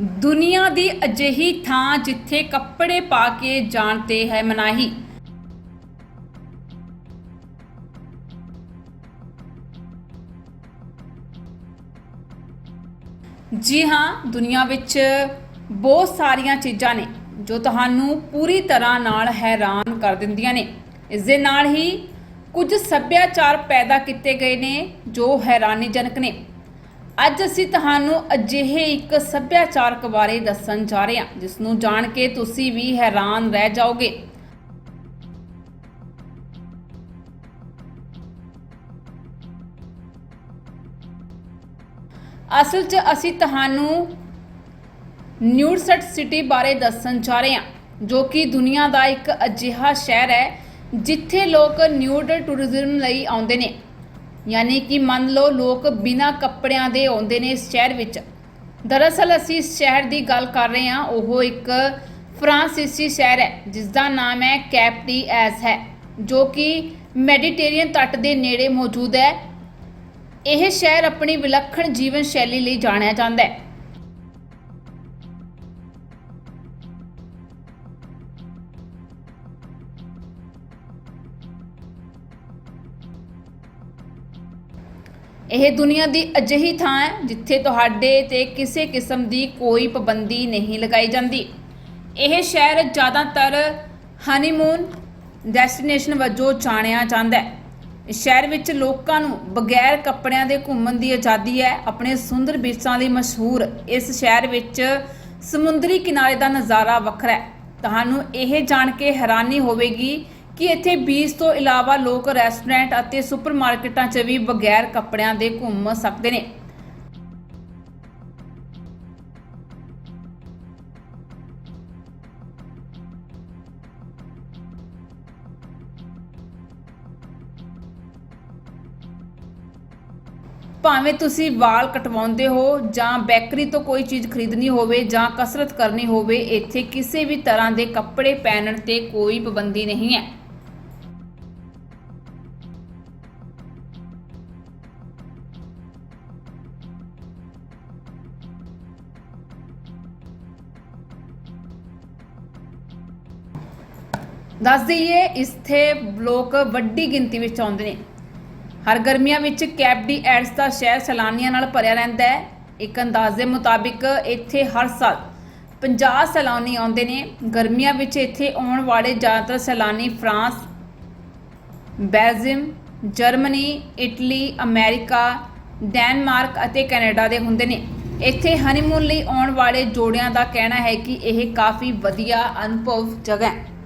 ਦੁਨੀਆ ਦੀ ਅਜਿਹੀ ਥਾਂ ਜਿੱਥੇ ਕੱਪੜੇ ਪਾ ਕੇ ਜਾਣ ਤੇ ਹੈ ਮਨਾਹੀ। ਜੀ ਹਾਂ, ਦੁਨੀਆ ਵਿੱਚ ਬਹੁਤ ਸਾਰੀਆਂ ਚੀਜ਼ਾਂ ਨੇ ਜੋ ਤੁਹਾਨੂੰ ਪੂਰੀ ਤਰ੍ਹਾਂ ਨਾਲ ਹੈਰਾਨ ਕਰ ਦਿੰਦੀਆਂ ਨੇ। ਇਸ ਦੇ ਨਾਲ ਹੀ ਕੁਝ ਸੱਭਿਆਚਾਰ ਪੈਦਾ ਕੀਤੇ ਗਏ ਨੇ ਜੋ ਹੈਰਾਨੀਜਨਕ ਨੇ। ਅੱਜ ਅਸੀਂ ਤੁਹਾਨੂੰ ਅਜਿਹੇ ਇੱਕ ਸੱਭਿਆਚਾਰਕ ਬਾਰੇ ਦੱਸਣ ਜਾ ਰਹੇ ਹਾਂ, ਜਿਸ ਨੂੰ ਜਾਣ ਕੇ ਤੁਸੀਂ ਵੀ ਹੈਰਾਨ ਰਹਿ ਜਾਓਗੇ। ਅਸਲ 'ਚ ਅਸੀਂ ਤੁਹਾਨੂੰ ਨਿਊਡਸਟ ਸਿਟੀ ਬਾਰੇ ਦੱਸਣ ਜਾ ਰਹੇ ਹਾਂ, ਜੋ ਕਿ ਦੁਨੀਆ ਦਾ ਇੱਕ ਅਜਿਹਾ ਸ਼ਹਿਰ ਹੈ, ਜਿੱਥੇ ਲੋਕ ਨਿਊਡ ਟੂਰਿਜ਼ਮ ਲਈ ਆਉਂਦੇ ਨੇ। ਯਾਨੀ ਕਿ ਮੰਨ ਲਓ ਲੋਕ ਬਿਨਾਂ ਕੱਪੜਿਆਂ ਦੇ ਆਉਂਦੇ ਨੇ ਇਸ ਸ਼ਹਿਰ ਵਿੱਚ। ਦਰਅਸਲ ਅਸੀਂ ਇਸ ਸ਼ਹਿਰ ਦੀ ਗੱਲ ਕਰ ਰਹੇ ਹਾਂ, ਉਹ ਇੱਕ ਫਰਾਂਸੀਸੀ ਸ਼ਹਿਰ ਹੈ ਜਿਸ ਦਾ ਨਾਮ ਹੈ ਕੈਪਟੀ ਐਸ ਹੈ, ਜੋ ਕਿ ਮੈਡੀਟੇਰੀਅਨ ਤੱਟ ਦੇ ਨੇੜੇ ਮੌਜੂਦ ਹੈ। ਇਹ ਸ਼ਹਿਰ ਆਪਣੀ ਵਿਲੱਖਣ ਜੀਵਨ ਸ਼ੈਲੀ ਲਈ ਜਾਣਿਆ ਜਾਂਦਾ ਹੈ। ਇਹ ਦੁਨੀਆ ਦੀ ਅਜਿਹੀ ਥਾਂ ਹੈ ਜਿੱਥੇ ਤੁਹਾਡੇ ਤੇ ਕਿਸੇ ਕਿਸਮ ਦੀ ਕੋਈ ਪਾਬੰਦੀ ਨਹੀਂ ਲਗਾਈ ਜਾਂਦੀ। ਇਹ ਸ਼ਹਿਰ ਜ਼ਿਆਦਾਤਰ ਹਨੀਮੂਨ ਡੈਸਟੀਨੇਸ਼ਨ ਵਜੋਂ ਜਾਣਿਆ ਜਾਂਦਾ ਹੈ। ਇਸ ਸ਼ਹਿਰ ਵਿੱਚ ਲੋਕਾਂ ਨੂੰ ਬਗੈਰ ਕੱਪੜਿਆਂ ਦੇ ਘੁੰਮਣ ਦੀ ਆਜ਼ਾਦੀ ਹੈ, ਆਪਣੇ ਸੁੰਦਰ ਬੀਚਾਂ ਲਈ ਮਸ਼ਹੂਰ ਇਸ ਸ਼ਹਿਰ ਵਿੱਚ ਸਮੁੰਦਰੀ ਕਿਨਾਰੇ ਦਾ ਨਜ਼ਾਰਾ ਵੱਖਰਾ ਹੈ। ਤੁਹਾਨੂੰ ਇਹ ਜਾਣ ਕੇ ਹੈਰਾਨੀ ਹੋਵੇਗੀ ਕਿ ਇੱਥੇ ਬੀਚ ਤੋਂ ਇਲਾਵਾ ਲੋਕ ਰੈਸਟੋਰੈਂਟ ਅਤੇ ਸੁਪਰਮਾਰਕਟਾਂ 'ਚ ਵੀ ਬਗੈਰ ਕੱਪੜਿਆਂ ਦੇ ਘੁੰਮ ਸਕਦੇ ਨੇ। ਭਾਵੇਂ ਤੁਸੀਂ ਵਾਲ ਕਟਵਾਉਂਦੇ ਹੋ ਜਾਂ ਬੇਕਰੀ ਤੋਂ ਕੋਈ ਚੀਜ਼ ਖਰੀਦਣੀ ਹੋਵੇ ਜਾਂ ਕਸਰਤ ਕਰਨੀ ਹੋਵੇ, ਇੱਥੇ ਕਿਸੇ ਵੀ ਤਰ੍ਹਾਂ ਦੇ ਕੱਪੜੇ ਪਹਿਨਣ ਤੇ ਕੋਈ ਪਾਬੰਦੀ ਨਹੀਂ ਹੈ। ਦੱਸ ਦਈਏ, ਇੱਥੇ ਲੋਕ ਵੱਡੀ ਗਿਣਤੀ ਵਿੱਚ ਆਉਂਦੇ ਨੇ। ਹਰ ਗਰਮੀਆਂ ਵਿੱਚ ਕੈਪਡੀ ਐਡਸ ਦਾ ਸ਼ਹਿਰ ਸੈਲਾਨੀਆਂ ਨਾਲ ਭਰਿਆ ਰਹਿੰਦਾ ਹੈ। ਇੱਕ ਅੰਦਾਜ਼ੇ ਮੁਤਾਬਿਕ ਇੱਥੇ ਹਰ ਸਾਲ 50 ਸੈਲਾਨੀ ਆਉਂਦੇ ਨੇ। ਗਰਮੀਆਂ ਵਿੱਚ ਇੱਥੇ ਆਉਣ ਵਾਲੇ ਜ਼ਿਆਦਾਤਰ ਸੈਲਾਨੀ France, Belgium, Germany, Italy, America, Denmark ਅਤੇ ਕੈਨੇਡਾ ਦੇ ਹੁੰਦੇ ਨੇ। ਇੱਥੇ ਹਨੀਮੂਨ ਲਈ ਆਉਣ ਵਾਲੇ ਜੋੜਿਆਂ ਦਾ ਕਹਿਣਾ ਹੈ ਕਿ ਇਹ ਕਾਫੀ ਵਧੀਆ ਅਨੁਭਵ ਜਗ੍ਹਾ ਹੈ।